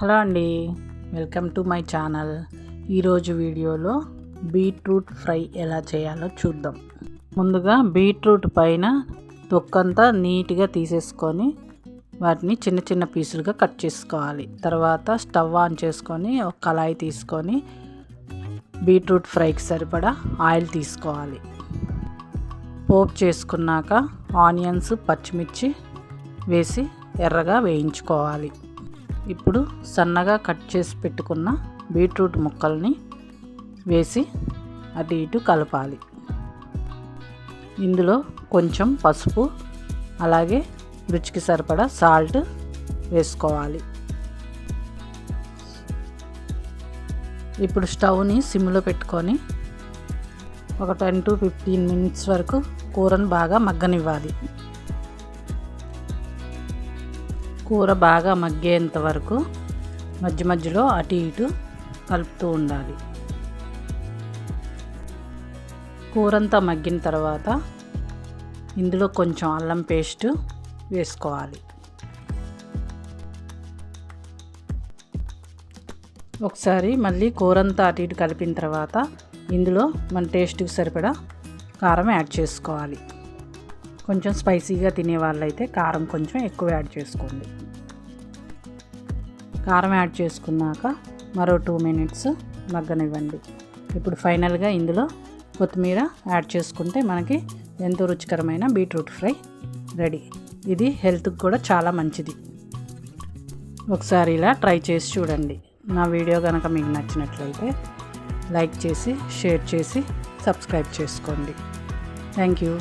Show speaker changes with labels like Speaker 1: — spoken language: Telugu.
Speaker 1: హలో అండి. Welcome to my channel. ఈరోజు వీడియోలో బీట్రూట్ ఫ్రై ఎలా చేయాలో చూద్దాం. ముందుగా బీట్రూట్ పైన తొక్కంతా నీట్గా తీసేసుకొని వాటిని చిన్న చిన్న పీసులుగా కట్ చేసుకోవాలి. తర్వాత స్టవ్ ఆన్ చేసుకొని ఒక కళాయి తీసుకొని బీట్రూట్ ఫ్రైకి సరిపడా ఆయిల్ తీసుకోవాలి. పోప్ చేసుకున్నాక ఆనియన్స్ పచ్చిమిర్చి వేసి ఎర్రగా వేయించుకోవాలి. ఇప్పుడు సన్నగా కట్ చేసి పెట్టుకున్న బీట్రూట్ ముక్కల్ని వేసి అటు ఇటు కలపాలి. ఇందులో కొంచెం పసుపు అలాగే రుచికి సరిపడా సాల్ట్ వేసుకోవాలి. ఇప్పుడు స్టవ్ని సిమ్లో పెట్టుకొని ఒక టెన్ టు ఫిఫ్టీన్ మినిట్స్ వరకు కూరను బాగా మగ్గనివ్వాలి. కూర బాగా మగ్గేంత వరకు మధ్య మధ్యలో అటు ఇటు కలుపుతూ ఉండాలి. కూరంతా మగ్గిన తర్వాత ఇందులో కొంచెం అల్లం పేస్ట్ వేసుకోవాలి. ఒకసారి మళ్ళీ కూరంతా అటు ఇటు కలిపిన తర్వాత ఇందులో మన టేస్ట్కి సరిపడా కారం యాడ్ చేసుకోవాలి. కొంచెం స్పైసీగా తినే వాళ్ళైతే కారం కొంచెం ఎక్కువ యాడ్ చేసుకోండి. కారం యాడ్ చేసుకున్నాక మరో టూ మినిట్స్ మగ్గనివ్వండి. ఇప్పుడు ఫైనల్గా ఇందులో కొత్తిమీర యాడ్ చేసుకుంటే మనకి ఎంతో రుచికరమైన బీట్రూట్ ఫ్రై రెడీ. ఇది హెల్త్కి కూడా చాలా మంచిది. ఒకసారి ఇలా ట్రై చేసి చూడండి. నా వీడియో కనుక మీకు నచ్చినట్లయితే లైక్ చేసి షేర్ చేసి సబ్స్క్రైబ్ చేసుకోండి. Thank you.